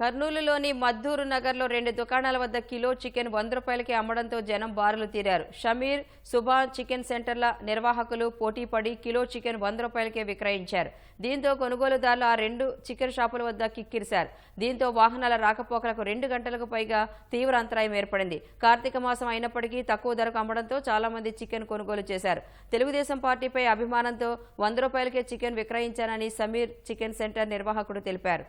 కర్నూలులోని మద్దూరు నగర్లో రెండు దుకాణాల వద్ద కిలో చికెన్ వంద రూపాయలకి అమ్మడంతో జనం బారులు తీరారు. షమీర్ సుభాన్ చికెన్ సెంటర్ల నిర్వాహకులు పోటీపడి కిలో చికెన్ వంద రూపాయలకే విక్రయించారు. దీంతో కొనుగోలుదారులు ఆ రెండు చికెన్ షాపుల వద్ద కిక్కిరిశారు. దీంతో వాహనాల రాకపోకలకు రెండు గంటలకు పైగా తీవ్ర అంతరాయం ఏర్పడింది. కార్తీక మాసం అయినప్పటికీ తక్కువ ధరకు అమ్మడంతో చాలా మంది చికెన్ కొనుగోలు చేశారు. తెలుగుదేశం పార్టీపై అభిమానంతో వంద రూపాయలకే చికెన్ విక్రయించానని సమీర్ చికెన్ సెంటర్ నిర్వాహకుడు తెలిపారు.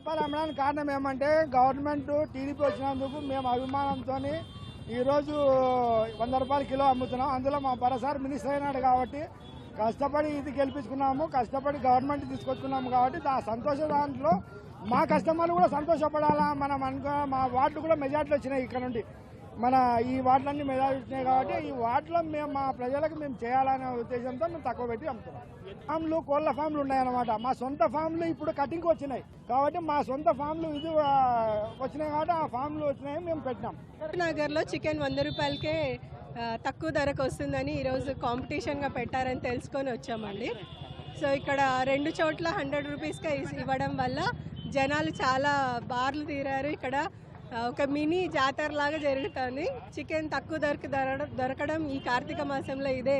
రూపాయలు అమ్మడానికి కారణం ఏమంటే గవర్నమెంట్ టీడీపీ వచ్చినందుకు మేము అభిమానంతో ఈరోజు వంద రూపాయలు కిలో అమ్ముతున్నాం. అందులో మా పరసారి మినిస్టర్ అయినాడు కాబట్టి కష్టపడి ఇది గెలిపించుకున్నాము కష్టపడి గవర్నమెంట్ తీసుకొచ్చుకున్నాము కాబట్టి ఆ సంతోష దాంట్లో మా కస్టమర్లు కూడా సంతోషపడాలా? మనం అనుకో మా వార్డు కూడా మెజార్టీలు వచ్చినాయి ఇక్కడ నుండి. మన ఈ వాటిలన్నీ మెజార్టీ కాబట్టి ఈ వాటిలో మేము మా ప్రజలకు మేము చేయాలనే ఉద్దేశంతో మేము తక్కువ పెట్టి అమ్ముతున్నాం. ఫామ్లు కోళ్ళ ఫామ్లు ఉన్నాయన్నమాట. మా సొంత ఫామ్లు ఇప్పుడు కటింగ్కి వచ్చినాయి. కాబట్టి మా సొంత ఫామ్లు ఇది వచ్చినాయి కాబట్టి ఆ ఫామ్లు వచ్చినాయి మేము పెట్టినాం. నగర్లో చికెన్ వంద రూపాయలకే తక్కువ ధరకు వస్తుందని ఈరోజు కాంపిటీషన్గా పెట్టారని తెలుసుకొని వచ్చామండి. సో ఇక్కడ రెండు చోట్ల హండ్రెడ్ రూపీస్కే ఇస్- ఇవ్వడం వల్ల జనాలు చాలా బార్లు తీరారు. ఇక్కడ ఒక మినీ జాతర లాగా జరుగుతుంది. చికెన్ తక్కువ ధరకు దొరకడం దొరకడం ఈ కార్తీక మాసంలో ఇదే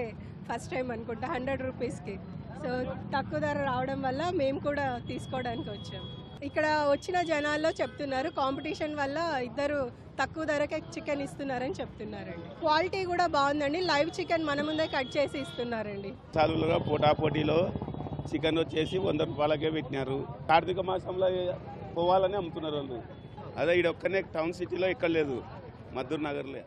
ఫస్ట్ టైం అనుకుంటా హండ్రెడ్ రూపీస్కి. సో తక్కువ ధర రావడం వల్ల మేము కూడా తీసుకోవడానికి వచ్చాం. ఇక్కడ వచ్చిన జనాల్లో చెప్తున్నారు కాంపిటీషన్ వల్ల ఇద్దరు తక్కువ ధరకే చికెన్ ఇస్తున్నారని చెప్తున్నారండి. క్వాలిటీ కూడా బాగుందండి. లైవ్ చికెన్ మన ముందే కట్ చేసి ఇస్తున్నారండి. చాలుగా పోటాపోటీలో చికెన్ వచ్చేసి వంద రూపాయలకే పెట్టినారు. కార్తీక మాసంలో పోవాలని అమ్ముతున్నారు వాళ్ళు. అదే ఇక్కడ ఒక్కనే టౌన్ సిటీలో ఎక్కడ లేదు మద్దూరు నగర్లో.